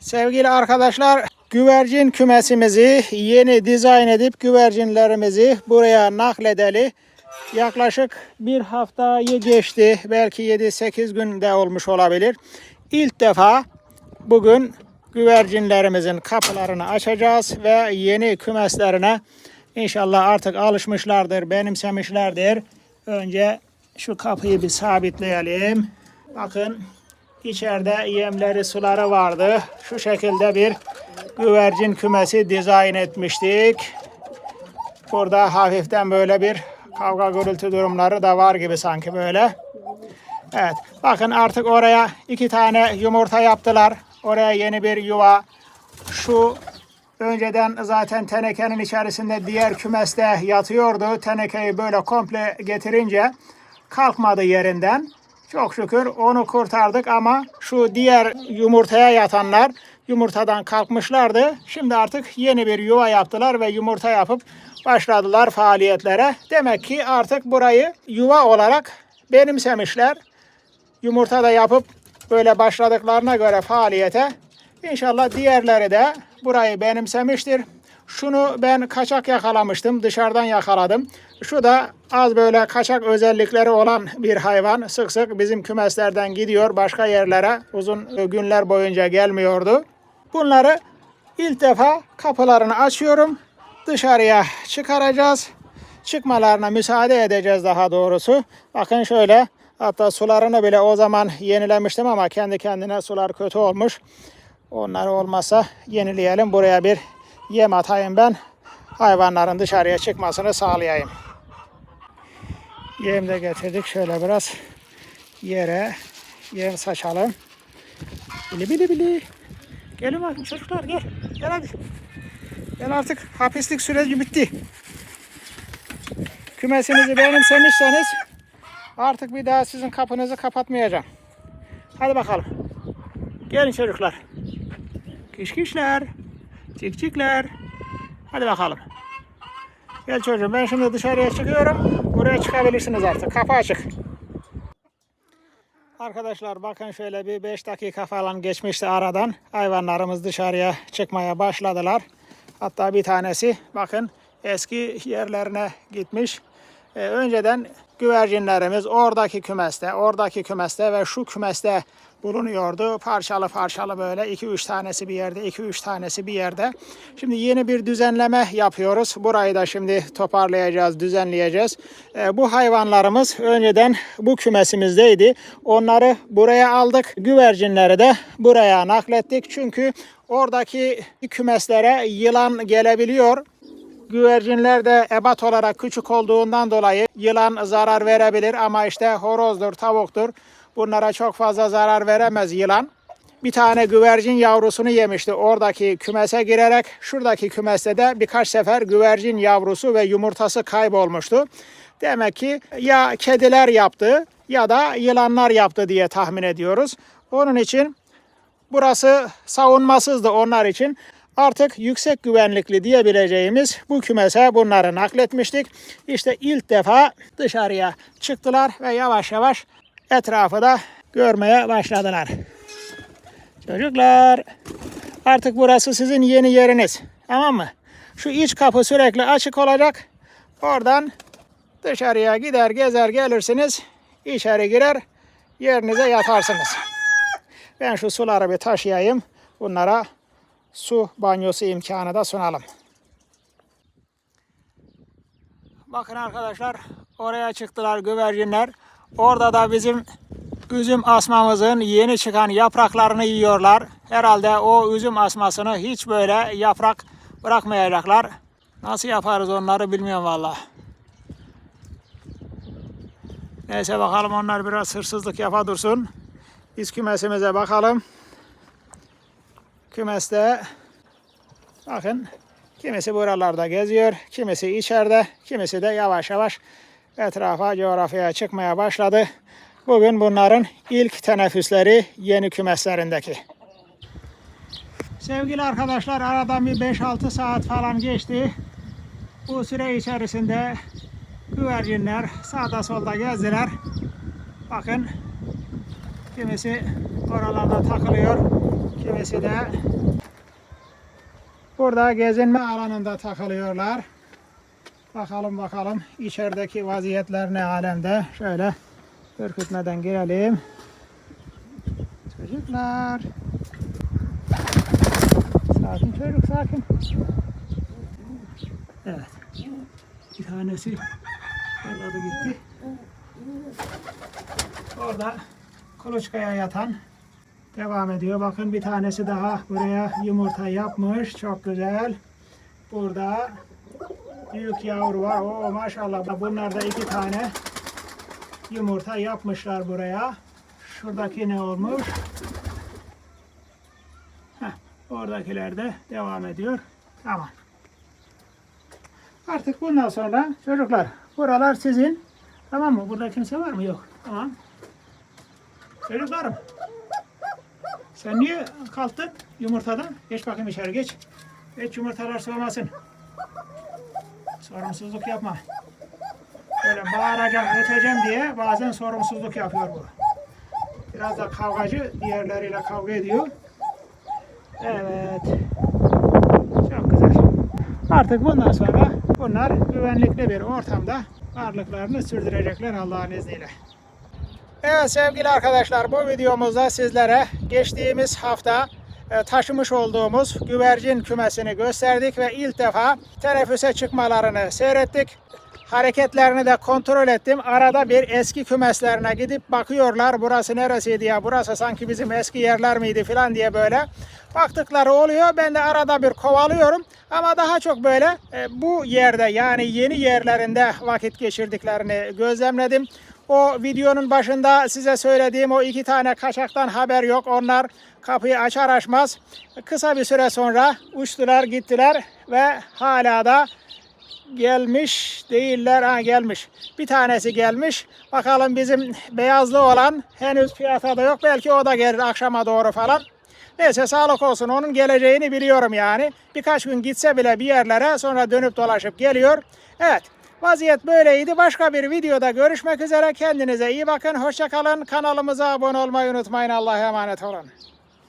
Sevgili arkadaşlar, güvercin kümesimizi yeni dizayn edip güvercinlerimizi buraya nakledeli. Yaklaşık bir haftayı geçti. Belki 7-8 günde olmuş olabilir. İlk defa bugün güvercinlerimizin kapılarını açacağız ve yeni kümeslerine inşallah artık alışmışlardır, benimsemişlerdir. Önce şu kapıyı bir sabitleyelim. Bakın içeride yemleri, suları vardı. Şu şekilde bir güvercin kümesi dizayn etmiştik. Burada hafiften böyle bir kavga gürültü durumları da var gibi sanki böyle. Evet. Bakın artık oraya iki tane yumurta yaptılar. Oraya yeni bir yuva. Şu önceden zaten tenekenin içerisinde diğer kümeste yatıyordu. Tenekeyi böyle komple getirince kalkmadı yerinden. Çok şükür onu kurtardık ama şu diğer yumurtaya yatanlar yumurtadan kalkmışlardı. Şimdi artık yeni bir yuva yaptılar ve yumurta yapıp başladılar faaliyetlere. Demek ki artık burayı yuva olarak benimsemişler. Yumurta da yapıp böyle başladıklarına göre faaliyete inşallah diğerleri de burayı benimsemiştir. Şunu ben kaçak yakalamıştım. Dışarıdan yakaladım. Şu da az böyle kaçak özellikleri olan bir hayvan. Sık sık bizim kümeslerden gidiyor başka yerlere. Uzun günler boyunca gelmiyordu. Bunları ilk defa kapılarını açıyorum. Dışarıya çıkaracağız. Çıkmalarına müsaade edeceğiz daha doğrusu. Bakın şöyle hatta sularını bile o zaman yenilemiştim ama kendi kendine sular kötü olmuş. Onlar olmasa yenileyelim. Buraya bir yem atayım ben. Hayvanların dışarıya çıkmasını sağlayayım. Yem de getirdik. Şöyle biraz yere yem saçalım. Bili bili bili. Gelin bakın çocuklar gel. Gel hadi. Gel artık hapislik süreci bitti. Kümesinizi benimsemişseniz artık bir daha sizin kapınızı kapatmayacağım. Hadi bakalım. Gelin çocuklar. Kişkişler. Cikcikler. Hadi bakalım. Gel çocuğum ben şimdi dışarıya çıkıyorum. Buraya çıkabilirsiniz artık. Kapı açık. Arkadaşlar bakın şöyle bir 5 dakika falan geçmişti aradan. Hayvanlarımız dışarıya çıkmaya başladılar. Hatta bir tanesi bakın eski yerlerine gitmiş. Ee, önceden güvercinlerimiz oradaki kümeste, oradaki kümeste ve şu kümeste bulunuyordu. Parçalı parçalı böyle 2-3 tanesi bir yerde, 2-3 tanesi bir yerde. Şimdi yeni bir düzenleme yapıyoruz. Burayı da şimdi toparlayacağız, düzenleyeceğiz. Ee, bu hayvanlarımız önceden bu kümesimizdeydi. Onları buraya aldık. Güvercinleri de buraya naklettik. Çünkü oradaki kümeslere yılan gelebiliyor. Güvercinler de ebat olarak küçük olduğundan dolayı yılan zarar verebilir ama işte horozdur, tavuktur. Bunlara çok fazla zarar veremez yılan. Bir tane güvercin yavrusunu yemişti oradaki kümese girerek. Şuradaki kümeste de birkaç sefer güvercin yavrusu ve yumurtası kaybolmuştu. Demek ki ya kediler yaptı ya da yılanlar yaptı diye tahmin ediyoruz. Onun için burası savunmasızdı onlar için. Artık yüksek güvenlikli diyebileceğimiz bu kümese bunları nakletmiştik. İşte ilk defa dışarıya çıktılar ve yavaş yavaş etrafı da görmeye başladılar. Çocuklar artık burası sizin yeni yeriniz. Tamam mı? Şu iç kapı sürekli açık olacak. Oradan dışarıya gider gezer gelirsiniz. içeri girer yerinize yatarsınız. Ben şu suları bir taşıyayım. Bunlara su banyosu imkanı da sunalım. Bakın arkadaşlar oraya çıktılar güvercinler. Orada da bizim üzüm asmamızın yeni çıkan yapraklarını yiyorlar. Herhalde o üzüm asmasını hiç böyle yaprak bırakmayacaklar. Nasıl yaparız onları bilmiyorum valla. Neyse bakalım onlar biraz hırsızlık yapa dursun. Biz kümesimize bakalım. Kümeste bakın kimisi buralarda geziyor, kimisi içeride, kimisi de yavaş yavaş etrafa, coğrafyaya çıkmaya başladı. Bugün bunların ilk teneffüsleri yeni kümeslerindeki. Sevgili arkadaşlar aradan bir 5-6 saat falan geçti. Bu süre içerisinde güvercinler sağda solda gezdiler. Bakın kimisi oralarda takılıyor, kimi tanesi de burada gezinme alanında takılıyorlar. Bakalım bakalım içerideki vaziyetler ne alemde. Şöyle ürkütmeden girelim. Çocuklar. Sakin çocuk sakin. Evet. Bir tanesi fırladı gitti. Orada kuluçkaya yatan devam ediyor. Bakın bir tanesi daha buraya yumurta yapmış. Çok güzel. Burada büyük yavru var. Oo maşallah. Bunlar da iki tane yumurta yapmışlar buraya. Şuradaki ne olmuş? Heh, oradakiler de devam ediyor. Tamam. Artık bundan sonra çocuklar buralar sizin. Tamam mı? Burada kimse var mı? Yok. Tamam. Çocuklarım. Sen niye kalktın yumurtadan? Geç bakayım içeri geç. Geç yumurtalar soğumasın. Sorumsuzluk yapma. Böyle bağıracağım, öteceğim diye bazen sorumsuzluk yapıyor bu. Biraz da kavgacı, diğerleriyle kavga ediyor. Evet. Çok güzel. Artık bundan sonra bunlar güvenlikli bir ortamda varlıklarını sürdürecekler Allah'ın izniyle. Evet sevgili arkadaşlar bu videomuzda sizlere geçtiğimiz hafta e, taşımış olduğumuz güvercin kümesini gösterdik ve ilk defa teneffüse çıkmalarını seyrettik. Hareketlerini de kontrol ettim. Arada bir eski kümeslerine gidip bakıyorlar. Burası neresiydi ya? Burası sanki bizim eski yerler miydi falan diye böyle baktıkları oluyor. Ben de arada bir kovalıyorum. Ama daha çok böyle e, bu yerde yani yeni yerlerinde vakit geçirdiklerini gözlemledim. O videonun başında size söylediğim o iki tane kaçaktan haber yok. Onlar kapıyı açar açmaz kısa bir süre sonra uçtular gittiler ve hala da gelmiş değiller. Ha gelmiş. Bir tanesi gelmiş. Bakalım bizim beyazlı olan henüz piyasada yok. Belki o da gelir akşama doğru falan. Neyse sağlık olsun. Onun geleceğini biliyorum yani. Birkaç gün gitse bile bir yerlere sonra dönüp dolaşıp geliyor. Evet. Vaziyet böyleydi. Başka bir videoda görüşmek üzere. Kendinize iyi bakın. Hoşçakalın. Kanalımıza abone olmayı unutmayın. Allah'a emanet olun.